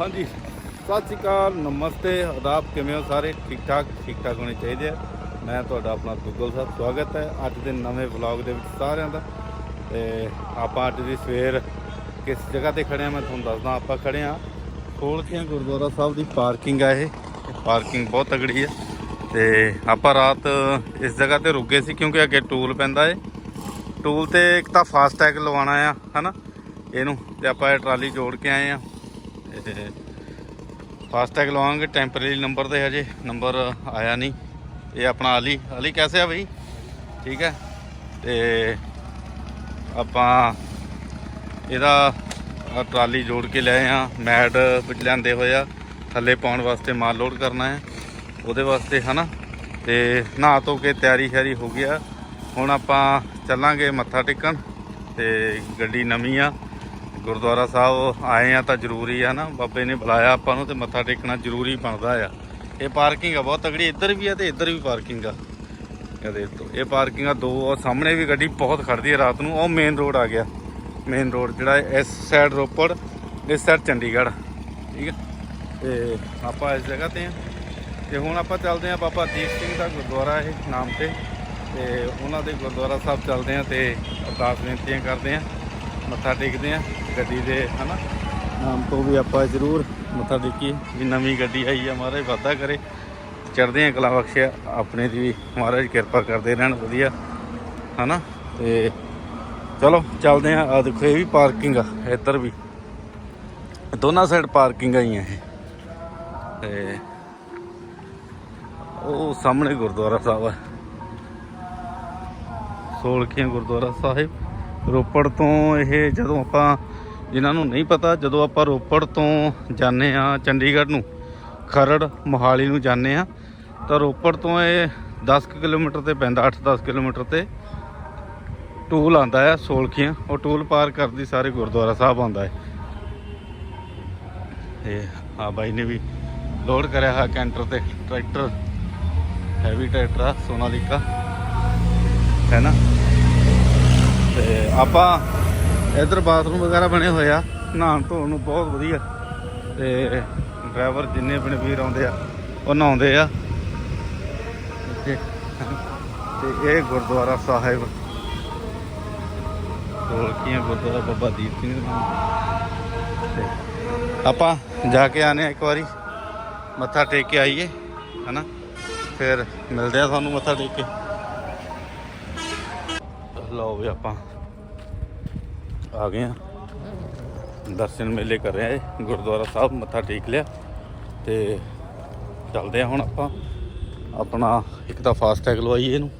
ਹਾਂਜੀ। ਸਤਿ ਸ਼੍ਰੀ ਅਕਾਲ, ਨਮਸਤੇ, ਆਦਾਬ, ਕਿਵੇਂ ਹੋ ਸਾਰੇ? ਠੀਕ ਠਾਕ ਠੀਕ ਠਾਕ ਹੋਣੇ ਚਾਹੀਦੇ ਆ। ਮੈਂ ਤੁਹਾਡਾ ਆਪਣਾ ਗੁੱਗਲ ਸਾਹਿਬ, ਸਵਾਗਤ ਹੈ ਅੱਜ ਦੇ ਨਵੇਂ ਵਲੌਗ ਦੇ ਵਿੱਚ ਸਾਰਿਆਂ ਦਾ। ਤੇ ਆਪਾਂ ਅੱਜ ਦੀ ਸਵੇਰ ਕਿਸ ਜਗ੍ਹਾ ਤੇ ਖੜੇ ਆ? ਮੈਂ ਤੁਹਾਨੂੰ ਦੱਸਦਾ, ਆਪਾਂ ਖੜੇ ਆ ਖੋਲਕੀਆਂ ਗੁਰਦੁਆਰਾ ਸਾਹਿਬ ਦੀ ਪਾਰਕਿੰਗ ਆ ਇਹ। ਪਾਰਕਿੰਗ ਬਹੁਤ ਤਗੜੀ ਹੈ ਤੇ ਆਪਾਂ ਰਾਤ ਇਸ ਜਗ੍ਹਾ ਤੇ ਰੁਕੇ ਸੀ ਕਿਉਂਕਿ ਅੱਗੇ ਟੂਲ ਪੈਂਦਾ ਏ। ਟੂਲ ਤੇ ਇੱਕ ਤਾਂ ਫਾਸਟ ਟੈਗ ਲਵਾਉਣਾ ਆ, ਹਨਾ? ਇਹਨੂੰ ਤੇ ਆਪਾਂ ਇਹ ਟਰਾਲੀ ਜੋੜ ਕੇ ਆਏ ਆ। ਤੇ ਫਾਸਟ ਟੈਗ ਟੈਂਪਰੇਰੀ ਨੰਬਰ ਤੇ ਹਜੇ ਨੰਬਰ ਆਇਆ ਨਹੀਂ। ਇਹ ਆਪਣਾ ਅਲੀ ਅਲੀ ਕੈਸੇ ਆ ਬਈ? ਠੀਕ ਹੈ। ਤੇ ਆਪਾਂ ਇਹਦਾ ਟਰਾਲੀ ਜੋੜ ਕੇ ਲਏ ਆ ਮੈਡ ਵਿੱਚ ਲਿਆਂਦੇ ਹੋਏ ਆ। ਥੱਲੇ ਪਾਉਣ ਵਾਸਤੇ ਮਾਲ ਲੋਡ ਕਰਨਾ ਹੈ। ਉਹਦੇ ਵਾਸਤੇ, ਹਨਾ? ਤੇ ਨਹਾ ਧੋ ਕੇ ਤਿਆਰੀ ਸ਼ਿਆਰੀ ਹੋ ਗਿਆ ਹੁਣ ਆਪਾਂ ਚੱਲਾਂਗੇ ਮੱਥਾ ਟੇਕਣ ਤੇ ਗੱਡੀ ਨਵੀਂ ਆ। ਗੁਰਦੁਆਰਾ ਸਾਹਿਬ ਆਏ ਆ ਤਾਂ ਜ਼ਰੂਰੀ ਆ ਨਾ, ਬਾਬੇ ਨੇ ਬੁਲਾਇਆ ਆਪਾਂ ਨੂੰ ਤੇ ਮੱਥਾ ਟੇਕਣਾ ਜ਼ਰੂਰੀ ਬਣਦਾ ਆ। ਇਹ ਪਾਰਕਿੰਗ ਆ, ਬਹੁਤ ਤਗੜੀ ਇੱਧਰ ਵੀ ਆ ਤੇ ਇੱਧਰ ਵੀ ਪਾਰਕਿੰਗ ਆ। ਇਹ ਦੇਖ ਤੋ ਇਹ ਪਾਰਕਿੰਗ ਆ, ਦੋ, ਉਹ ਸਾਹਮਣੇ ਵੀ ਗੱਡੀ ਬਹੁਤ ਖੜਦੀ ਹੈ ਰਾਤ ਨੂੰ, ਉਹ ਮੇਨ ਰੋਡ ਆ ਗਿਆ। ਮੇਨ ਰੋਡ ਜਿਹੜਾ ਇਸ ਸਾਈਡ ਰੋਪੜ, ਇਸ ਸਾਈਡ ਚੰਡੀਗੜ੍ਹ। ਠੀਕ ਹੈ ਤੇ ਆਪਾਂ ਇਸ ਜਗ੍ਹਾ ਤੇ ਆ। ਤੇ ਹੁਣ ਆਪਾਂ ਚੱਲਦੇ ਆ ਬਾਬਾ ਦੀਪ ਸਿੰਘ ਦਾ ਗੁਰਦੁਆਰਾ ਇਹ ਨਾਮ ਤੇ। ਤੇ ਉਹਨਾਂ ਦੇ ਗੁਰਦੁਆਰਾ ਸਾਹਿਬ ਚੱਲਦੇ ਆ ਤੇ ਅਰਦਾਸ ਬੇਨਤੀਆਂ ਕਰਦੇ ਆ, ਮੱਥਾ ਟੇਕਦੇ ਆ। ਗੱਡੀ ਦੇ ਹਨਾ? ਨਾਮ ਤੋਂ ਵੀ ਆਪਾਂ ਜ਼ਰੂਰ ਮੱਥਾ ਟੇਕੀਏ। ਵੀ ਨਵੀਂ ਗੱਡੀ ਆਈ ਆ ਮਹਾਰਾਜ ਵਾਧਾ ਕਰੇ। ਚੜ੍ਹਦੇ ਆ ਕਲਾ ਬਖਸ਼ਿਆ ਆਪਣੇ ਦੀ ਵੀ ਮਹਾਰਾਜ ਕਿਰਪਾ ਕਰਦੇ ਰਹਿਣ ਵਧੀਆ ਹਨਾ? ਤੇ ਚਲੋ ਚੱਲਦੇ ਆ। ਆ ਦੇਖੋ ਇਹ ਵੀ ਪਾਰਕਿੰਗ ਆ ਇੱਧਰ ਵੀ। ਦੋਨਾਂ ਸਾਈਡ ਪਾਰਕਿੰਗ ਆਈਆਂ ਇਹ। ਤੇ ਉਹ ਸਾਹਮਣੇ ਗੁਰਦੁਆਰਾ ਸਾਹਿਬ ਆ। ਸੋਲਖੀਆਂ ਗੁਰਦੁਆਰਾ ਸਾਹਿਬ। ਰੋਪੜ ਤੋਂ ਇਹ ਜਦੋਂ ਆਪਾਂ ਜਿਨ੍ਹਾਂ ਨੂੰ ਨਹੀਂ ਪਤਾ, ਜਦੋਂ ਆਪਾਂ ਰੋਪੜ ਤੋਂ ਜਾਂਦੇ ਆ ਚੰਡੀਗੜ੍ਹ ਨੂੰ, ਖਰੜ, ਮੋਹਾਲੀ ਨੂੰ ਜਾਂਦੇ ਆ ਤਾਂ ਰੋਪੜ ਤੋਂ ਇਹ 10 ਕੁ ਕਿਲੋਮੀਟਰ ਤੇ ਪੈਂਦਾ 8-10 ਕਿਲੋਮੀਟਰ ਤੇ ਟੂਲ ਆਂਦਾ ਹੈ, ਸੋਲਖੀਆਂ। ਉਹ ਟੂਲ ਪਾਰ ਕਰਦੀ ਸਾਰੇ ਗੁਰਦੁਆਰਾ ਸਾਹਿਬ ਆਉਂਦਾ ਹੈ। ਇਹ ਆ ਬਾਈ ਨੇ ਵੀ ਲੋਡ ਕਰਿਆ ਹੈ ਕੈਂਟਰ ਤੇ। ਟਰੈਕਟਰ ਹੈਵੀ ਟਰੈਕਟਰ ਆ, ਸੋਨਾਲੀਕਾ। ਹੈ ਨਾ? ਤੇ ਆਪਾਂ ਇੱਧਰ ਬਾਥਰੂਮ ਵਗੈਰਾ ਬਣੇ ਹੋਏ ਆ। ਨਹਾਉਣ ਧੋਣ ਨੂੰ ਬਹੁਤ ਵਧੀਆ। ਤੇ ਡਰਾਈਵਰ ਜਿੰਨੇ ਆਪਣੇ ਵੀਰ ਆਉਂਦੇ ਆ, ਉਹ ਨਹਾਉਂਦੇ ਆ। ਤੇ ਇਹ ਗੁਰਦੁਆਰਾ ਸਾਹਿਬ। ਢੋਲਕੀਆਂ ਗੁਰਦੁਆਰਾ ਬਾਬਾ ਦੀਪ ਸਿੰਘ ਦਾ ਆਪਾਂ ਜਾ ਕੇ ਆਨੇ ਆ ਇੱਕ ਵਾਰੀ। ਮੱਥਾ ਟੇਕ ਕੇ ਆਈਏ, ਹਨਾ? ਫਿਰ ਮਿਲਦੇ ਆ ਤੁਹਾਨੂੰ ਮੱਥਾ ਟੇਕ ਕੇ। ਲਓ ਵੀ ਆਪਾਂ। ਆ ਗਏ ਆ। ਦਰਸ਼ਨ ਮੇਲੇ ਕਰ ਰਹੇ ਆ ਗੁਰਦੁਆਰਾ ਸਾਹਿਬ ਮੱਥਾ ਟੇਕ ਲਿਆ ਤੇ ਚੱਲਦੇ ਆ ਹੁਣ ਆਪਾਂ। ਆਪਣਾ ਇੱਕ ਤਾਂ ਫਾਸਟ ਟੈਗ ਲਵਾਈਏ ਇਹਨੂੰ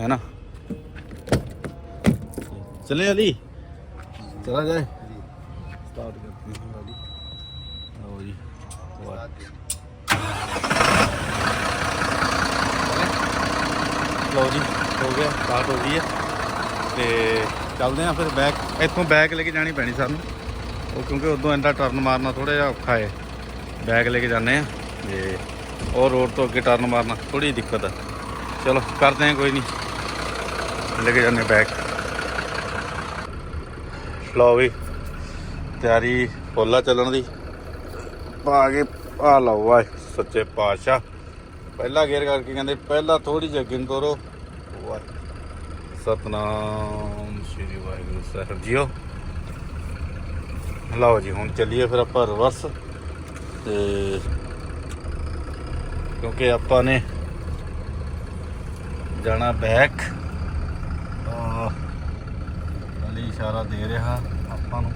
ਹੈ ਨਾ? ਚਲੇ ਅਲੀ ਚਲਾ ਜਾਏ? ਸਟਾਰਟ ਕਰਤੀ ਹੈ ਗਾੜੀ। ਲਓ ਜੀ ਲਓ ਜੀ ਹੋ ਗਿਆ ਸਟਾਰਟ ਹੋ ਗਈ ਹੈ। ਤੇ ਚੱਲਦੇ ਆ ਫਿਰ ਬੈਕ ਇੱਥੋਂ ਬੈਕ ਲੈ ਕੇ ਜਾਣੀ ਪੈਣੀ ਸਾਨੂੰ। ਉਹ ਕਿਉਂਕਿ ਉਦੋਂ ਇੰਦਾ ਟਰਨ ਮਾਰਨਾ ਥੋੜਾ ਜਿਹਾ ਔਖਾ ਹੈ। ਬੈਕ ਲੈ ਕੇ ਜਾਂਦੇ ਆ ਤੇ ਉਹ ਰੋਡ ਤੋਂ ਅੱਗੇ ਟਰਨ ਮਾਰਨਾ ਥੋੜੀ ਦਿੱਕਤ ਆ। ਚਲੋ, ਕਰਦੇ ਆ ਕੋਈ ਨਹੀਂ ਲੈ ਕੇ ਜਾਂਦੇ ਬੈਕ ਲਓ ਵੀ, ਤਿਆਰੀ ਫੁੱਲਾ ਚੱਲਣ ਦੀ। ਪਾ ਕੇ ਆ ਲਓ ਵਾਹ ਸੱਚੇ ਪਾਤਸ਼ਾਹ। ਪਹਿਲਾ ਗੇਅਰ ਕਰਕੇ ਕਹਿੰਦੇ, ਪਹਿਲਾਂ ਥੋੜੀ ਜਿਹੀ ਅੱਗੇ ਨੂੰ ਤੋਰੋ। ਵਾਹ। ਸਤਨਾਮ ਸ੍ਰੀ ਵਾਹਿਗੁਰੂ ਸਾਹਿਬ ਜੀਓ। ਲਓ ਜੀ, ਹੁਣ ਚੱਲੀਏ ਫਿਰ ਆਪਾਂ ਰਿਵਰਸ। ਤੇ ਕਿਉਂਕਿ ਆਪਾਂ ਨੇ ਜਾਣਾ ਬੈਕ ਅਲੀ ਇਸ਼ਾਰਾ ਦੇ ਰਿਹਾ ਆਪਾਂ ਨੂੰ।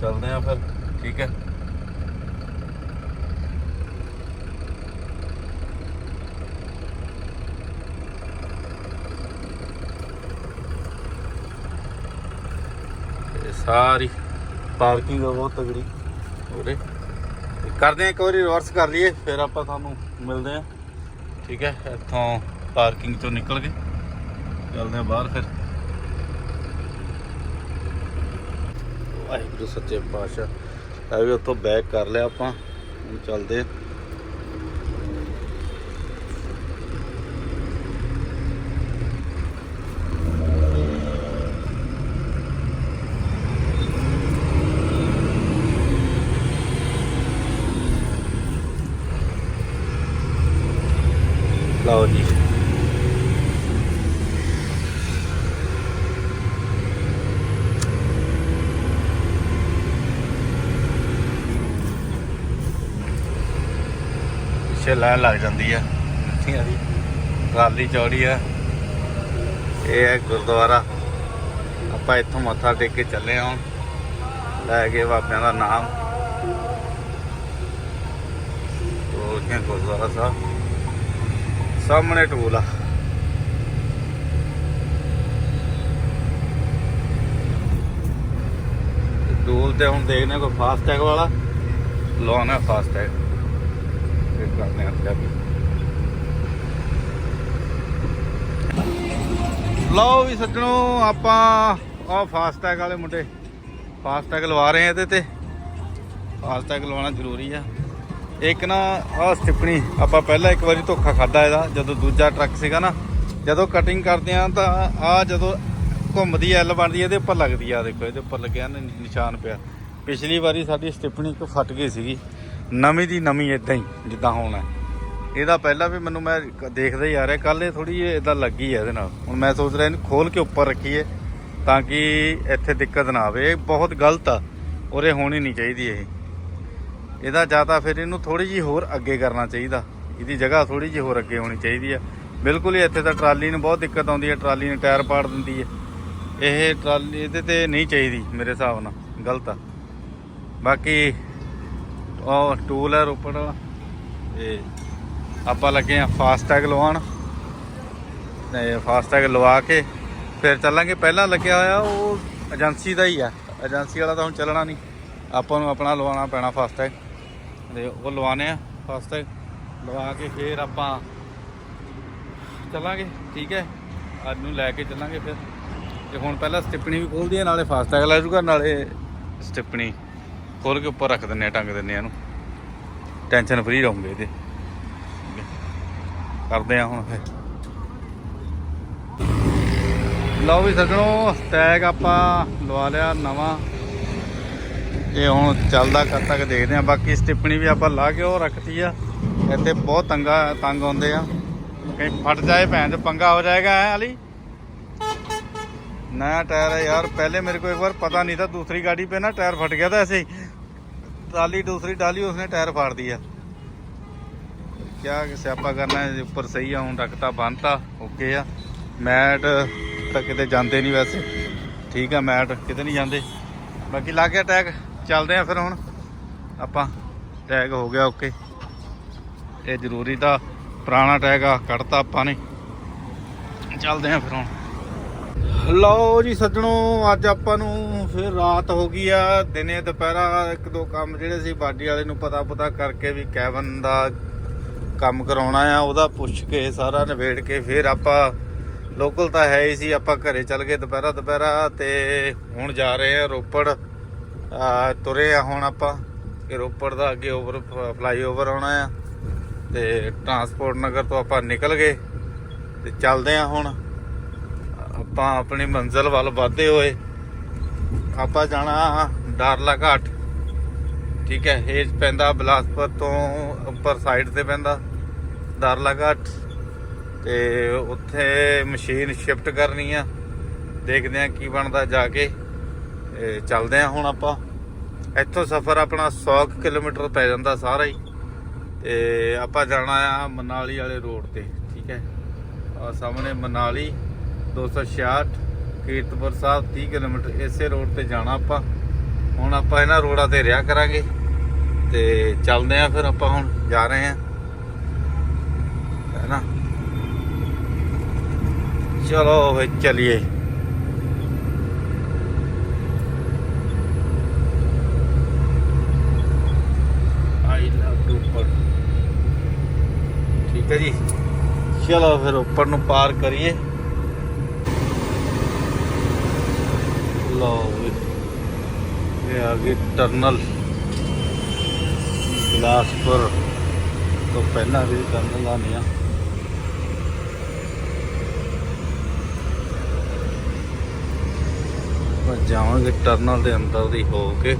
ਚੱਲਦੇ ਆ ਫਿਰ, ਠੀਕ ਹੈ? ਸਾਰੀ। ਪਾਰਕਿੰਗ ਆ ਬਹੁਤ ਤਗੜੀ ਉਰੇ। ਤੇ ਕਰਦੇ ਆ ਇੱਕ ਵਾਰੀ ਰਿਵਰਸ ਕਰ ਲਈਏ ਫਿਰ ਆਪਾਂ ਤੁਹਾਨੂੰ ਮਿਲਦੇ ਆ ਠੀਕ ਹੈ ਇੱਥੋਂ ਪਾਰਕਿੰਗ ਚੋਂ ਨਿਕਲ ਕੇ ਚੱਲਦੇ ਆ ਬਾਹਰ ਫਿਰ। ਵਾਹਿਗੁਰੂ ਸੱਚੇ ਪਾਤਸ਼ਾਹ। ਇਹ ਵੀ ਉੱਥੋਂ ਬੈਕ ਕਰ ਲਿਆ ਆਪਾਂ। ਹੁਣ ਚੱਲਦੇ ਆ ਲਓ ਜੀ ਪਿੱਛੇ ਲਾਈਨ ਲੱਗ ਜਾਂਦੀ ਆ। ਮਿੱਠੀਆਂ ਦੀ। ਟਰਾਲੀ ਚੌੜੀ ਆ। ਇਹ ਹੈ ਗੁਰਦੁਆਰਾ। ਆਪਾਂ ਇੱਥੋਂ ਮੱਥਾ ਟੇਕ ਕੇ ਚੱਲੇ ਹਾਂ ਲੈ ਕੇ ਬਾਬਿਆਂ ਦਾ ਨਾਮ। ਟੋਲ ਗੁਰਦੁਆਰਾ ਸਾਹਿਬ। ਸਾਹਮਣੇ ਟੂਲ ਆ। ਟੂਲ ਤੇ ਹੁਣ ਦੇਖਦੇ ਕੋਈ ਫਾਸਟ ਟੈਗ ਵਾਲਾ। ਲਾਉਣਾ ਫਾਸਟ ਟੈਗ ਕਰਦੇ ਹਾਂ ਚੱਲ ਲਓ ਵੀ ਸੱਜਣੋ ਆਪਾਂ ਆ ਫਾਸਟ ਟੈਗ ਵਾਲੇ ਮੁੰਡੇ। ਫਾਸਟ ਟੈਗ ਲਵਾ ਰਹੇ ਆ ਇਹਦੇ ਤੇ। ਫਾਸਟ ਟੈਗ ਲਵਾਉਣਾ ਜ਼ਰੂਰੀ ਆ। ਇੱਕ ਨਾ ਆਹ ਸਟਿਪਣੀ ਆਪਾਂ ਪਹਿਲਾਂ ਇੱਕ ਵਾਰੀ ਧੋਖਾ ਖਾਦਾ ਇਹਦਾ ਜਦੋਂ ਦੂਜਾ ਟਰੱਕ ਸੀਗਾ ਨਾ। ਜਦੋਂ ਕਟਿੰਗ ਕਰਦੇ ਆ ਤਾਂ ਆ ਜਦੋਂ ਘੁੰਮਦੀ ਐਲ ਬਣਦੀ ਆ, ਇਹਦੇ ਉੱਪਰ ਲੱਗਦੀ ਆ ਦੇਖੋ ਇਹਦੇ ਉੱਪਰ ਲੱਗਿਆ ਨਿਸ਼ਾਨ ਪਿਆ। ਪਿਛਲੀ ਵਾਰੀ ਸਾਡੀ ਸਟਿਪਣੀ ਇੱਕ ਫਟ ਗਈ ਸੀਗੀ। ਨਵੀਂ ਦੀ ਨਵੀਂ ਇਦਾਂ ਹੀ, ਜਿੱਦਾਂ ਹੋਣਾ ਇਹਦਾ ਪਹਿਲਾਂ ਵੀ ਮੈਨੂੰ ਮੈਂ ਦੇਖਦਾ ਹੀ ਆ ਰਿਹਾ ਕੱਲ ਇਹ ਥੋੜੀ ਇਦਾਂ ਲੱਗੀ ਹੈ ਇਹਦੇ ਨਾਲ। ਹੁਣ ਮੈਂ ਸੋਚ ਰਿਹਾ ਇਹਨੂੰ ਖੋਲ ਕੇ ਉੱਪਰ ਰੱਖੀਏ, ਤਾਂ ਕਿ ਇੱਥੇ ਦਿੱਕਤ ਨਾ ਆਵੇ। ਇਹ ਬਹੁਤ ਗਲਤ ਆ, ਔਰ ਇਹ ਹੋਣੀ ਨਹੀਂ ਚਾਹੀਦੀ ਇਹ। ਇਹਦਾ ਜ਼ਿਆਦਾ ਫਿਰ ਇਹਨੂੰ ਥੋੜੀ ਜੀ ਹੋਰ ਅੱਗੇ ਕਰਨਾ ਚਾਹੀਦਾ। ਇਹਦੀ ਜਗ੍ਹਾ ਥੋੜੀ ਜੀ ਹੋਰ ਅੱਗੇ ਹੋਣੀ ਚਾਹੀਦੀ ਆ। ਬਿਲਕੁਲ ਹੀ ਇੱਥੇ ਤਾਂ ਟਰਾਲੀ ਨੂੰ ਬਹੁਤ ਦਿੱਕਤ ਆਉਂਦੀ ਹੈ ਟਰਾਲੀ ਨੇ ਟਾਇਰ ਪਾੜ ਦਿੰਦੀ ਹੈ ਇਹ ਟਰਾਲੀ, ਇਹਦੇ ਤੇ ਨਹੀਂ ਚਾਹੀਦੀ ਮੇਰੇ ਹਿਸਾਬ ਨਾਲ, ਗਲਤ ਆ। ਬਾਕੀ ਉਹ ਟੂਲ ਹੈ ਰੋਪੜ ਵਾਲਾ। ਤੇ ਆਪਾਂ ਲੱਗੇ ਆ ਫਾਸਟ ਟੈਗ ਲਵਾਉਣ। ਤੇ ਫਾਸਟ ਟੈਗ ਲਵਾ ਕੇ ਫਿਰ ਚੱਲਾਂਗੇ। ਪਹਿਲਾਂ ਲੱਗਿਆ ਹੋਇਆ ਉਹ ਏਜੰਸੀ ਦਾ ਹੀ ਆ ਏਜੰਸੀ ਵਾਲਾ ਤਾਂ ਹੁਣ ਚੱਲਣਾ ਨਹੀਂ। ਆਪਾਂ ਨੂੰ ਆਪਣਾ ਲਵਾਉਣਾ ਪੈਣਾ ਫਾਸਟ ਟੈਗ ਤੇ ਉਹ ਲਵਾਣੇ ਆ ਫਾਸਟ ਟੈਗ ਲਵਾ ਕੇ ਫਿਰ ਆਪਾਂ ਚੱਲਾਂਗੇ। ਠੀਕ ਹੈ। ਅੱਜ ਨੂੰ ਲੈ ਕੇ ਚੱਲਾਂਗੇ ਫਿਰ। ਤੇ ਹੁਣ ਪਹਿਲਾਂ ਸਟਿਪਣੀ ਵੀ ਖੋਲਦੀ ਹੈ, ਨਾਲੇ ਫਾਸਟ ਟੈਗ ਲੈ ਜੂਗਾ ਨਾਲੇ ਸਟਿਪਣੀ। ਖੋਲ ਕੇ ਉੱਪਰ ਰੱਖ ਦਿੰਨੇ ਆ ਟੰਗ ਦਿੰਨੇ ਆ ਇਹਨੂੰ। ਟੈਨਸ਼ਨ ਫਰੀ ਰਹੋਗੇ ਇਹਦੇ। ਕਰਦੇ ਆ ਹੁਣ ਫੇ ਲਓ ਵੀ ਸੱਜਣੋ ਟੈਗ ਆਪਾਂ ਲਵਾ ਲਿਆ ਨਵਾਂ। ਇਹ ਹੁਣ ਚੱਲਦਾ ਕਦ ਤੱਕ ਦੇਖਦੇ ਆ ਬਾਕੀ ਸਟਿਪਣੀ ਵੀ ਆਪਾਂ ਲਾ ਕੇ ਉਹ ਰੱਖਤੀ ਆ। ਇੱਥੇ ਬਹੁਤ ਤੰਗਾ, ਤੰਗ ਆਉਂਦੇ ਆ। ਕਈ ਫਟ ਜਾਏ ਭੈਣ ਤੇ ਪੰਗਾ ਹੋ ਜਾਏਗਾ, ਹੈ ਅਲੀ? नया टायर है यार पहले मेरे को एक बार पता नहीं था दूसरी गाड़ी पे ना टायर फट गया था ऐसे ਟਰਾਲੀ, ਦੂਸਰੀ ਟਾਲੀ ਉਸਨੇ ਟਾਇਰ ਫਾੜਦੀ ਆ। ਕਿਆ ਸਿਆਪਾ ਕਰਨਾ ਹੈ ਉੱਪਰ ਸਹੀ ਆ, ਹੁਣ ਰੱਖਤਾ, ਬੰਨਤਾ, ਓਕੇ ਆ। ਮੈਟ ਤਾਂ ਕਿਤੇ ਜਾਂਦੇ ਨਹੀਂ ਵੈਸੇ। ਠੀਕ ਆ, ਮੈਟ ਕਿਤੇ ਨਹੀਂ ਜਾਂਦੇ। ਬਾਕੀ ਲਾ ਕੇ ਟੈਗ, ਚੱਲਦੇ ਆ ਫਿਰ ਹੁਣ। ਆਪਾਂ, ਟੈਗ ਹੋ ਗਿਆ, ਓਕੇ। ਇਹ ਜ਼ਰੂਰੀ ਤਾਂ ਪੁਰਾਣਾ ਟੈਗ ਆ, ਕੱਢਤਾ ਆਪਾਂ ਨੇ। ਚੱਲਦੇ ਆ ਫਿਰ ਹੁਣ। ਲਓ ਜੀ ਸੱਜਣੋ, ਅੱਜ ਆਪਾਂ ਨੂੰ ਫਿਰ ਰਾਤ ਹੋ ਗਈ ਆ, ਦਿਨੇ ਦੁਪਹਿਰਾ ਇੱਕ ਦੋ ਕੰਮ ਜਿਹੜੇ ਸੀ ਬਾਡੀ ਵਾਲੇ ਨੂੰ ਪਤਾ ਪਤਾ ਕਰਕੇ ਵੀ ਕੈਬਨ ਦਾ ਕੰਮ ਕਰਾਉਣਾ ਆ, ਉਹਦਾ ਪੁੱਛ ਕੇ ਸਾਰਾ ਨਿਬੇੜ ਕੇ ਫਿਰ ਆਪਾਂ ਲੋਕਲ ਤਾਂ ਹੈ ਹੀ ਸੀ, ਆਪਾਂ ਘਰੇ ਚੱਲ ਗਏ ਦੁਪਹਿਰਾ ਦੁਪਹਿਰਾ ਤੇ ਹੁਣ ਜਾ ਰਹੇ ਆ ਰੋਪੜ। ਤੁਰੇ ਆ ਹੁਣ ਆਪਾਂ ਕਿ ਰੋਪੜ ਦਾ ਅੱਗੇ ਓਵਰ ਫਲਾਈਓਵਰ ਆਉਣਾ ਆ ਤੇ ਟਰਾਂਸਪੋਰਟ ਨਗਰ ਤੋਂ ਆਪਾਂ ਨਿਕਲ ਗਏ ਤੇ ਚੱਲਦੇ ਆ ਹੁਣ। ਆਪਾਂ ਆਪਣੀ ਮੰਜ਼ਿਲ ਵੱਲ ਵਧਦੇ ਹੋਏ ਆਪਾਂ ਜਾਣਾ ਡਾਰਲਾ ਘਾਟ। ਠੀਕ ਹੈ ਇਹ ਪੈਂਦਾ ਬਿਲਾਸਪੁਰ ਤੋਂ ਉੱਪਰ ਸਾਈਡ ਤੇ ਪੈਂਦਾ ਡਾਰਲਾ ਘਾਟ। ਤੇ ਉੱਥੇ ਮਸ਼ੀਨ ਸ਼ਿਫਟ ਕਰਨੀ ਆ। ਦੇਖਦੇ ਆ ਕੀ ਬਣਦਾ ਜਾ ਕੇ। ਤੇ ਚੱਲਦੇ ਆ ਹੁਣ ਆਪਾਂ। ਇੱਥੋਂ ਸਫ਼ਰ ਆਪਣਾ 100 ਕੁ ਕਿਲੋਮੀਟਰ ਪੈ ਜਾਂਦਾ ਸਾਰਾ ਹੀ। ਤੇ ਆਪਾਂ ਜਾਣਾ ਆ ਮਨਾਲੀ ਵਾਲੇ ਰੋਡ ਤੇ, ਠੀਕ ਹੈ। ਆ ਸਾਹਮਣੇ ਮਨਾਲੀ। 266 ਕੀਰਤਪੁਰ ਸਾਹਿਬ 30 ਕਿਲੋਮੀਟਰ ਇਸੇ ਰੋਡ ਤੇ ਜਾਣਾ ਆਪਾਂ। ਹੁਣ ਆਪਾਂ ਇਹਨਾਂ ਰੋਡਾਂ ਤੇ ਰਿਹਾ ਕਰਾਂਗੇ ਤੇ ਚੱਲਦੇ ਆ ਫਿਰ ਆਪਾਂ ਹੁਣ ਜਾ ਰਹੇ ਆ ਹੈ। ਨਾ ਚਲੋ ਵੇ ਚਲਿਏ। ਆਈ ਲਵ ਉੱਪਰ। ਠੀਕ ਹੈ ਜੀ। ਚਲੋ ਫਿਰ ਉੱਪਰ ਨੂੰ ਪਾਰ ਕਰੀਏ। ਲਓ ਇਹ ਆ ਗਈ ਟਰਨਲ। ਬਿਲਾਸਪੁਰ ਤੋਂ ਪਹਿਲਾਂ ਵੀ ਟਰਨਲ ਆਉਂਦੇ ਆ। ਜਾਵਾਂਗੇ ਟਰਨਲ ਦੇ ਅੰਦਰ ਦੀ ਹੋ ਕੇ।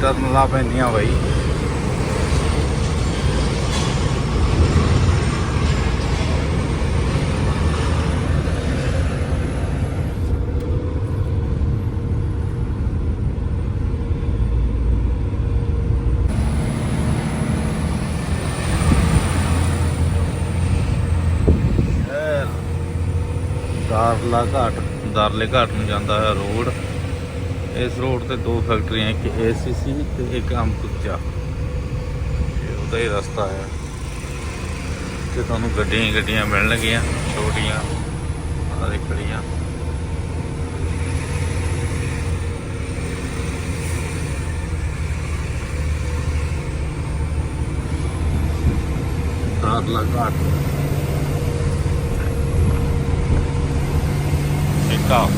ਟਰਨਲਾਂ ਪੈਂਦੀਆਂ ਬਾਈ। ਦਾਰਲਾ ਘਾਟ, ਦਾਰਲੇ ਘਾਟ ਨੂੰ ਜਾਂਦਾ ਹੈ ਰੋਡ। ਇਸ ਰੋਡ ਤੇ ਦੋ ਫੈਕਟਰੀਆਂ, ਇੱਕ ਏਸੀਸੀ ਤੇ ਇੱਕ ਅੰਬੁਜਾ ਇਹ ਉਹਦਾ ਹੀ ਰਸਤਾ ਹੈ। ਤੇ ਤੁਹਾਨੂੰ ਗੱਡੀਆਂ ਹੀ ਗੱਡੀਆਂ ਮਿਲਣਗੀਆਂ ਛੋਟੀਆਂ, ਆਹ ਖੜੀਆਂ ਦਾਰਲਾ ਘਾਟ। stop.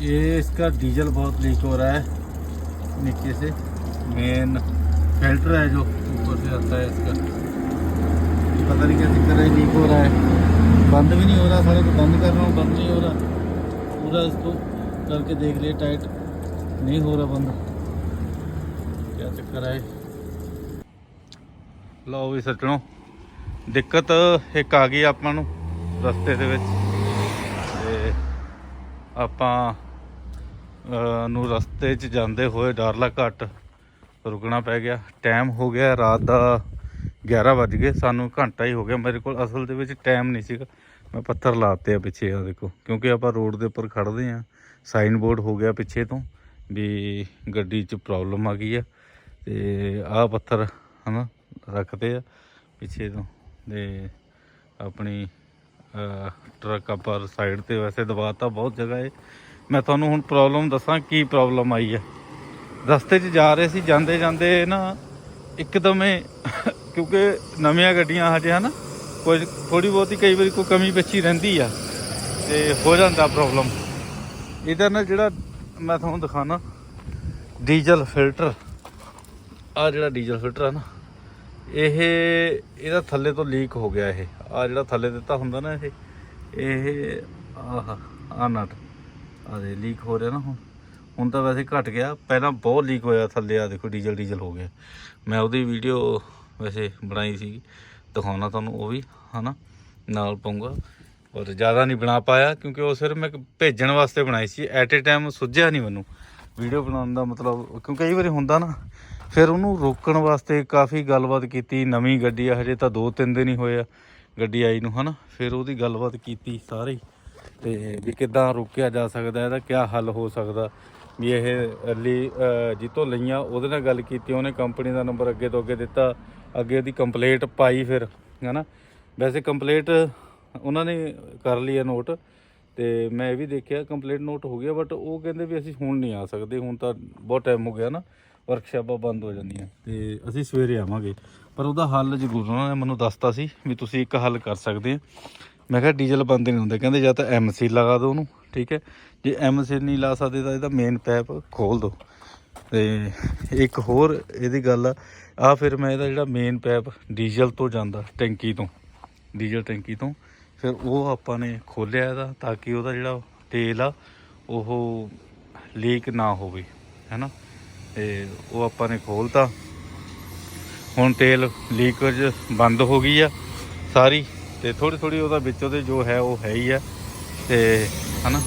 ये इसका डीजल बहुत लीक हो रहा है नीचे से मेन फिल्टर है जो ऊपर से आता है इसका पता नहीं क्या चक्कर है लीक हो रहा है बंद भी नहीं हो रहा सारे को बंद कर रहा हूँ बंद नहीं हो रहा पूरा इसको करके देख लिया टाइट नहीं हो रहा बंद क्या चक्कर है ਲਓ ਵੀ ਸੱਜਣੋ ਦਿੱਕਤ ਇੱਕ ਆ ਗਈ ਆਪਾਂ ਨੂੰ ਰਸਤੇ ਦੇ ਵਿੱਚ ਤੇ ਆਪਾਂ ਅਹ, ਨੂੰ ਰਸਤੇ 'ਚ ਜਾਂਦੇ ਹੋਏ ਡਰਲਾ ਘਾਟ ਰੁਕਣਾ ਪੈ ਗਿਆ। ਟਾਈਮ ਹੋ ਗਿਆ, ਰਾਤ ਦਾ 11 ਵੱਜ ਗਏ। ਸਾਨੂੰ ਘੰਟਾ ਹੀ ਹੋ ਗਿਆ। ਮੇਰੇ ਕੋਲ ਅਸਲ ਦੇ ਵਿੱਚ ਟਾਈਮ ਨਹੀਂ ਸੀਗਾ। ਮੈਂ ਪੱਥਰ ਲਾਤੇ ਆ ਪਿੱਛੇ ਆ ਦੇਖੋ। ਕਿਉਂਕਿ ਆਪਾਂ ਰੋਡ ਦੇ ਉੱਪਰ ਖੜਦੇ ਆ ਸਾਈਨ ਬੋਰਡ ਹੋ ਗਿਆ ਪਿੱਛੇ ਤੋਂ ਵੀ ਗੱਡੀ 'ਚ ਪ੍ਰੋਬਲਮ ਆ ਗਈ ਆ। ਤੇ ਆਹ ਪੱਥਰ ਹਨਾ ਰੱਖਦੇ ਆ ਪਿੱਛੇ ਤੋਂ। ਤੇ ਆਪਣੀ ਟਰੱਕ ਆਪਾਂ ਸਾਈਡ ਤੇ ਵੈਸੇ ਦਬਾਤਾ। ਬਹੁਤ ਜਗ੍ਹਾ ਏ ਮੈਂ ਤੁਹਾਨੂੰ ਹੁਣ ਪ੍ਰੋਬਲਮ ਦੱਸਾਂ ਕੀ ਪ੍ਰੋਬਲਮ ਆਈ ਹੈ। ਰਸਤੇ 'ਚ ਜਾ ਰਹੇ ਸੀ, ਜਾਂਦੇ ਜਾਂਦੇ ਨਾ ਇੱਕਦਮ ਕਿਉਂਕਿ ਨਵੀਆਂ ਗੱਡੀਆਂ ਹਜੇ ਹਨ, ਕੁਝ ਥੋੜੀ ਬਹੁਤੀ ਕਈ ਵਾਰੀ ਕੋਈ ਕਮੀ ਬੱਚੀ ਰਹਿੰਦੀ ਆ, ਤੇ ਹੋ ਜਾਂਦਾ ਪ੍ਰੋਬਲਮ ਇਹਦਾ ਨਾ ਜਿਹੜਾ ਮੈਂ ਤੁਹਾਨੂੰ ਦਿਖਾਣਾ, ਡੀਜ਼ਲ ਫਿਲਟਰ। ਆ ਜਿਹੜਾ ਡੀਜ਼ਲ ਫਿਲਟਰ ਆ ਨਾ, ਇਹ, ਇਹਦਾ ਥੱਲੇ ਤੋਂ ਲੀਕ ਹੋ ਗਿਆ ਇਹ। ਆ ਜਿਹੜਾ ਥੱਲੇ ਦਿੱਤਾ ਹੁੰਦਾ ਨਾ ਇਹ ਇਹ, ਆਹ ਆ ਨਟ। ਆ ਦੇ ਲੀਕ ਹੋ ਰਿਹਾ ਨਾ ਹੁਣ ਹੁਣ ਤਾਂ ਵੈਸੇ ਘਟ ਗਿਆ। ਪਹਿਲਾਂ ਬਹੁਤ ਲੀਕ ਹੋਇਆ ਥੱਲੇ ਆ ਦੇਖੋ ਡੀਜ਼ਲ ਡੀਜ਼ਲ ਹੋ ਗਿਆ। ਮੈਂ ਉਹਦੀ ਵੀਡੀਓ ਵੈਸੇ ਬਣਾਈ ਸੀ। ਦਿਖਾਉਣਾ ਤੁਹਾਨੂੰ ਉਹ ਵੀ, ਹਨਾ? ਨਾਲ ਪਾਉਂਗਾ। ਔਰ ਜ਼ਿਆਦਾ ਨਹੀਂ ਬਣਾ ਪਾਇਆ, ਕਿਉਂਕਿ ਉਹ ਸਿਰਫ ਮੈਂ ਭੇਜਣ ਵਾਸਤੇ ਬਣਾਈ ਸੀ। ਐਟ ਏ ਟਾਈਮ ਸੁੱਝਿਆ ਨਹੀਂ ਮੈਨੂੰ। ਵੀਡੀਓ ਬਣਾਉਣ ਦਾ ਮਤਲਬ, ਕਿਉਂਕਿ ਕਈ ਵਾਰੀ ਹੁੰਦਾ ਨਾ, ਫਿਰ ਉਹਨੂੰ ਰੋਕਣ ਵਾਸਤੇ ਕਾਫੀ ਗੱਲਬਾਤ ਕੀਤੀ। ਨਵੀਂ ਗੱਡੀ ਆ, ਹਜੇ ਤਾਂ 2-3 ਦਿਨ ਹੀ ਹੋਏ ਆ ਗੱਡੀ ਆਈ ਨੂੰ, ਹਨਾ? ਫਿਰ ਉਹਦੀ ਗੱਲਬਾਤ ਕੀਤੀ ਸਾਰੀ। ਤੇ ਵੀ ਕਿੱਦਾਂ ਰੋਕਿਆ ਜਾ ਸਕਦਾ ਇਹਦਾ ਕੀ ਹੱਲ ਹੋ ਸਕਦਾ। ਵੀ ਇਹ ਲਈ ਜਿੱਤੋਂ ਲਈਆਂ, ਉਹਦੇ ਨਾਲ ਗੱਲ ਕੀਤੀ, ਉਹਨੇ ਕੰਪਨੀ ਦਾ ਨੰਬਰ ਅੱਗੇ ਤੋਂ ਅੱਗੇ ਦਿੱਤਾ, ਅੱਗੇ ਉਹਦੀ ਕੰਪਲੇਂਟ ਪਾਈ ਫਿਰ, ਹਨਾ। ਵੈਸੇ ਕੰਪਲੇਂਟ ਉਹਨਾਂ ਨੇ ਕਰ ਲਈ ਹੈ ਨੋਟ ਤੇ ਮੈਂ ਇਹ ਵੀ ਦੇਖਿਆ ਕੰਪਲੇਂਟ ਨੋਟ ਹੋ ਗਿਆ ਬਟ ਉਹ ਕਹਿੰਦੇ ਵੀ ਅਸੀਂ ਹੁਣ ਨਹੀਂ ਆ ਸਕਦੇ, ਹੁਣ ਤਾਂ ਬਹੁਤ ਟਾਈਮ ਹੋ ਗਿਆ ਨਾ ਵਰਕਸ਼ਾਪਾਂ ਬੰਦ ਹੋ ਜਾਂਦੀਆਂ, ਤੇ ਅਸੀਂ ਸਵੇਰੇ ਆਵਾਂਗੇ। ਪਰ ਉਹਦਾ ਹੱਲ ਜ਼ਰੂਰ ਉਹਨਾਂ ਨੇ ਮੈਨੂੰ ਦੱਸਤਾ ਸੀ ਵੀ ਤੁਸੀਂ ਇੱਕ ਹੱਲ ਕਰ ਸਕਦੇ ਆ ਮੈਂ ਕਿਹਾ ਡੀਜ਼ਲ ਬੰਦ ਨਹੀਂ ਹੁੰਦਾ। ਕਹਿੰਦੇ ਜਾਂ ਤਾਂ ਐਮਸੀ ਲਗਾ ਦਿਓ ਉਹਨੂੰ, ਠੀਕ ਹੈ? ਜੇ ਐਮਸੀ ਨਹੀਂ ਲਾ ਸਕਦੇ ਤਾਂ ਇਹਦਾ ਮੇਨ ਪੈਪ ਖੋਲ ਦਿਓ। ਤੇ ਇੱਕ ਹੋਰ ਇਹਦੀ ਗੱਲ ਆ ਆ ਫਿਰ ਮੈਂ ਇਹਦਾ ਜਿਹੜਾ ਮੇਨ ਪੈਪ ਡੀਜ਼ਲ ਤੋਂ ਜਾਂਦਾ, ਟੈਂਕੀ ਤੋਂ, ਡੀਜ਼ਲ ਟੈਂਕੀ ਤੋਂ, ਫਿਰ ਉਹ ਆਪਾਂ ਨੇ ਖੋਲਿਆ ਇਹਦਾ ਤਾਂ ਕਿ ਉਹਦਾ ਜਿਹੜਾ ਤੇਲ ਆ, ਉਹ ਲੀਕ ਨਾ ਹੋਵੇ, ਹੈਨਾ? ਤੇ ਉਹ ਆਪਾਂ ਨੇ ਖੋਲਤਾ। ਹੁਣ ਤੇਲ ਲੀਕੇਜ ਬੰਦ ਹੋ ਗਈ ਆ, ਸਾਰੀ। ਤੇ ਥੋੜੀ ਥੋੜੀ ਉਹਦਾ ਵਿੱਚ ਉਹਦੇ ਜੋ ਹੈ ਉਹ ਹੈ ਹੀ ਆ। ਤੇ ਹਨਾ?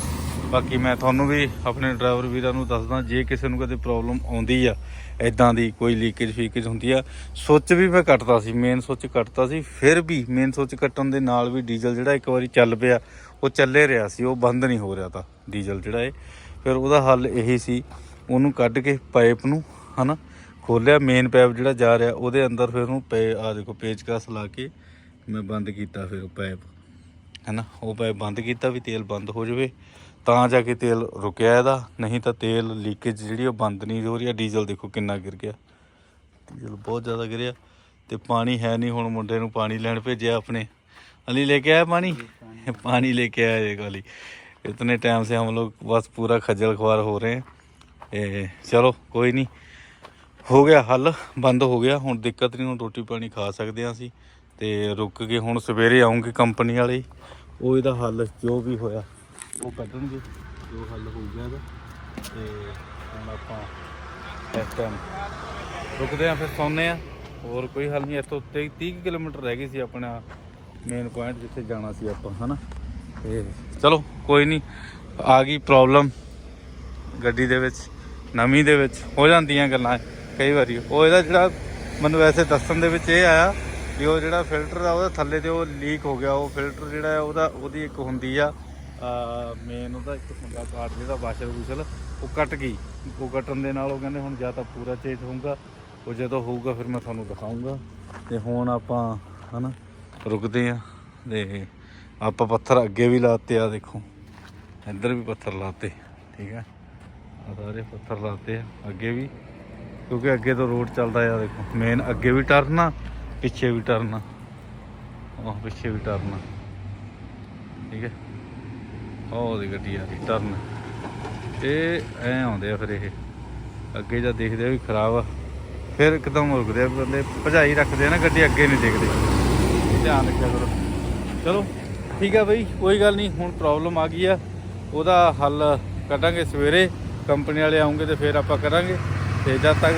ਬਾਕੀ ਮੈਂ ਤੁਹਾਨੂੰ ਵੀ ਆਪਣੇ ਡਰਾਈਵਰ ਵੀਰਾਂ ਨੂੰ ਦੱਸਦਾ, ਜੇ ਕਿਸੇ ਨੂੰ ਕਦੇ ਪ੍ਰੋਬਲਮ ਆਉਂਦੀ ਆ ਇਦਾਂ ਦੀ ਕੋਈ ਲੀਕੇਜ ਫੀਕੇਜ ਹੁੰਦੀ ਆ, ਸੁੱਚ ਵੀ ਮੈਂ ਕੱਟਦਾ ਸੀ ਮੇਨ ਸੁੱਚ ਕੱਟਦਾ ਸੀ, ਫਿਰ ਵੀ ਮੇਨ ਸੁੱਚ ਕੱਟਣ ਦੇ ਨਾਲ ਵੀ ਡੀਜ਼ਲ ਜਿਹੜਾ ਇੱਕ ਵਾਰੀ ਚੱਲ ਪਿਆ, ਉਹ ਚੱਲੇ ਰਿਹਾ ਸੀ, ਉਹ ਬੰਦ ਨਹੀਂ ਹੋ ਰਿਹਾ ਤਾਂ ਡੀਜ਼ਲ ਜਿਹੜਾ ਇਹ। ਫਿਰ ਉਹਦਾ ਹੱਲ ਇਹੀ ਸੀ, ਉਹਨੂੰ ਕੱਢ ਕੇ ਪਾਈਪ ਨੂੰ, ਹਨਾ ਖੋਲਿਆ ਮੇਨ ਪਾਈਪ ਜਿਹੜਾ ਜਾ ਰਿਹਾ, ਉਹਦੇ ਅੰਦਰ ਫਿਰ ਉਹਨੂੰ ਪੇ ਆ ਦੇਖੋ, ਪੇਚਕਸ ਲਾ ਕੇ ਮੈਂ ਬੰਦ ਕੀਤਾ ਫਿਰ ਉਹ ਪਾਈਪ ਹੈਨਾ ਉਹ ਪਾਈਪ ਬੰਦ ਕੀਤਾ ਵੀ ਤੇਲ ਬੰਦ ਹੋ ਜਾਵੇ ਤਾਂ ਜਾ ਕੇ ਤੇਲ ਰੁਕਿਆ ਇਹਦਾ ਨਹੀਂ ਤਾਂ ਤੇਲ ਲੀਕੇਜ ਜਿਹੜੀ ਉਹ ਬੰਦ ਨਹੀਂ ਹੋ ਰਹੀ ਆ ਡੀਜ਼ਲ ਦੇਖੋ ਕਿੰਨਾ ਗਿਰ ਗਿਆ ਡੀਜ਼ਲ ਬਹੁਤ ਜ਼ਿਆਦਾ ਗਿਰਿਆ ਤੇ ਪਾਣੀ ਹੈ ਨਹੀਂ ਹੁਣ ਮੁੰਡੇ ਨੂੰ ਪਾਣੀ ਲੈਣ ਭੇਜਿਆ ਆਪਣੇ अली लेके आया पानी पानी लेके आया एक वाली इतने टाइम से हम लोग बस पूरा खजल खुआर हो रहे हैं ए, चलो कोई नहीं ਹੋ ਗਿਆ ਹੱਲ ਬੰਦ ਹੋ ਗਿਆ ਹੁਣ ਦਿੱਕਤ ਨਹੀਂ ਹੁਣ ਰੋਟੀ ਪਾਣੀ ਖਾ ਸਕਦੇ ਹਾਂ ਅਸੀਂ ਤੇ ਰੁਕ ਕੇ ਹੁਣ ਸਵੇਰੇ ਆਉਂਗੇ ਕੰਪਨੀ ਵਾਲੇ। ਉਹ ਇਹਦਾ ਹੱਲ ਜੋ ਵੀ ਹੋਇਆ, ਉਹ ਕੱਢਣਗੇ। ਜੋ ਹੱਲ ਹੋ ਗਿਆ ਇਹਦਾ, ਤੇ ਹੁਣ ਆਪਾਂ ਇਸ ਟਾਈਮ ਰੁਕਦੇ ਆ ਫਿਰ ਸੌਂਦੇ ਆ ਹੋਰ ਕੋਈ ਹੱਲ ਨਹੀਂ ਇਸ ਤੋਂ 30 30 ਕਿਲੋਮੀਟਰ ਰਹਿ ਗਈ ਸੀ ਆਪਣਾ ਮੇਨ ਪੁਆਇੰਟ ਜਿੱਥੇ ਜਾਣਾ ਸੀ ਆਪਾਂ, ਹਨਾ? ਤੇ ਚਲੋ, ਕੋਈ ਨਹੀਂ, ਆ ਗਈ ਪ੍ਰੋਬਲਮ ਗੱਡੀ ਦੇ ਵਿੱਚ, ਨਵੀਂ ਦੇ ਵਿੱਚ। ਹੋ ਜਾਂਦੀਆਂ ਗੱਲਾਂ ਕਈ ਵਾਰੀ। ਉਹ ਇਹਦਾ ਜਿਹੜਾ ਮੈਨੂੰ ਵੈਸੇ ਦੱਸਣ ਦੇ ਵਿੱਚ ਇਹ ਆਇਆ ਵੀ ਉਹ ਜਿਹੜਾ ਫਿਲਟਰ ਆ, ਉਹਦੇ ਥੱਲੇ ਤੇ ਉਹ ਲੀਕ ਹੋ ਗਿਆ, ਉਹ ਫਿਲਟਰ ਜਿਹੜਾ ਹੈ, ਉਹਦਾ, ਉਹਦੀ ਇੱਕ ਹੁੰਦੀ ਆ ਮੇਨ ਉਹਦਾ ਇੱਕ ਹੁੰਦਾ ਪਾਰਟ ਜਿਹੜਾ ਵਾਸ਼ਰ ਵੂਸ਼ਲ ਉਹ ਕੱਟ ਗਈ। ਉਹ ਕੱਟਣ ਦੇ ਨਾਲ ਉਹ ਕਹਿੰਦੇ ਹੁਣ ਜਾਂ ਤਾਂ ਪੂਰਾ ਚੇਂਜ ਹੋਊਗਾ, ਉਹ ਜਦੋਂ ਹੋਊਗਾ ਫਿਰ ਮੈਂ ਤੁਹਾਨੂੰ ਦਿਖਾਊਂਗਾ। ਤੇ ਹੁਣ ਆਪਾਂ, ਹਨਾ, ਰੁਕਦੇ ਆ ਤੇ ਆਪਾਂ ਪੱਥਰ ਅੱਗੇ ਵੀ ਲਾਤੇ ਆ, ਦੇਖੋ। ਇੱਧਰ ਵੀ ਪੱਥਰ ਲਾਤੇ, ਠੀਕ ਹੈ? ਆ ਸਾਰੇ ਪੱਥਰ ਲਾਤੇ ਆ, ਅੱਗੇ ਵੀ। ਕਿਉਂਕਿ ਅੱਗੇ ਤੋਂ ਰੋਡ ਚੱਲਦਾ ਆ, ਦੇਖੋ। ਮੇਨ ਅੱਗੇ ਵੀ ਟਰਨ ਆ ਪਿੱਛੇ ਵੀ ਟਰਨ। ਆ ਆਹ, ਪਿੱਛੇ ਵੀ ਟਰਨ। ਆ ਠੀਕ ਹੈ? ਆਹ ਉਹਦੀ ਗੱਡੀ ਆ ਰਹੀ, ਟਰਨ। ਇਹ ਐ ਆਉਂਦੇ ਆ ਫਿਰ ਇਹ। ਅੱਗੇ ਜਾਂ ਦੇਖਦੇ ਆ ਵੀ ਖਰਾਬ ਆ, ਫਿਰ ਇੱਕਦਮ ਰੁਕਦੇ ਆ ਬੰਦੇ, ਭਜਾਈ ਰੱਖਦੇ ਆ ਨਾ ਗੱਡੀ, ਅੱਗੇ ਨਹੀਂ ਦੇਖਦੇ। ਧਿਆਨ ਰੱਖਿਆ ਕਰੋ। ਚਲੋ, ਠੀਕ ਆ ਬਈ, ਕੋਈ ਗੱਲ ਨਹੀਂ, ਹੁਣ ਪ੍ਰੋਬਲਮ ਆ ਗਈ ਆ। ਉਹਦਾ ਹੱਲ ਕੱਢਾਂਗੇ ਸਵੇਰੇ, ਕੰਪਨੀ ਵਾਲੇ ਆਉਂਗੇ ਤੇ ਫਿਰ ਆਪਾਂ ਕਰਾਂਗੇ। ਤੇ ਜਦ ਤੱਕ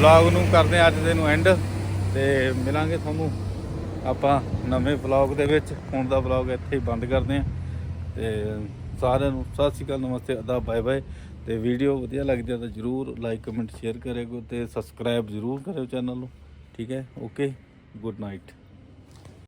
ਵਲੌਗ ਨੂੰ ਕਰਦੇ ਹਾਂ ਅੱਜ ਦੇ ਨੂੰ ਐਂਡ ਤੇ ਮਿਲਾਂਗੇ ਤੁਹਾਨੂੰ ਆਪਾਂ ਨਵੇਂ ਵਲੌਗ ਦੇ ਵਿੱਚ। ਹੁਣ ਦਾ ਵਲੌਗ ਇੱਥੇ ਹੀ ਬੰਦ ਕਰਦੇ ਹਾਂ ਤੇ ਸਾਰਿਆਂ ਨੂੰ ਸਤਿ ਸ਼੍ਰੀ ਅਕਾਲ, ਨਮਸਤੇ ਅਦਾ ਬਾਏ ਬਾਏ। ਤੇ ਵੀਡੀਓ ਵਧੀਆ ਲੱਗਦੀ ਹੈ ਤਾਂ ਜਰੂਰ ਲਾਈਕ ਕਮੈਂਟ ਸ਼ੇਅਰ ਕਰਿਓ ਤੇ ਸਬਸਕ੍ਰਾਈਬ ਜਰੂਰ ਕਰਿਓ ਚੈਨਲ ਨੂੰ। ਠੀਕ ਹੈ? Okay good night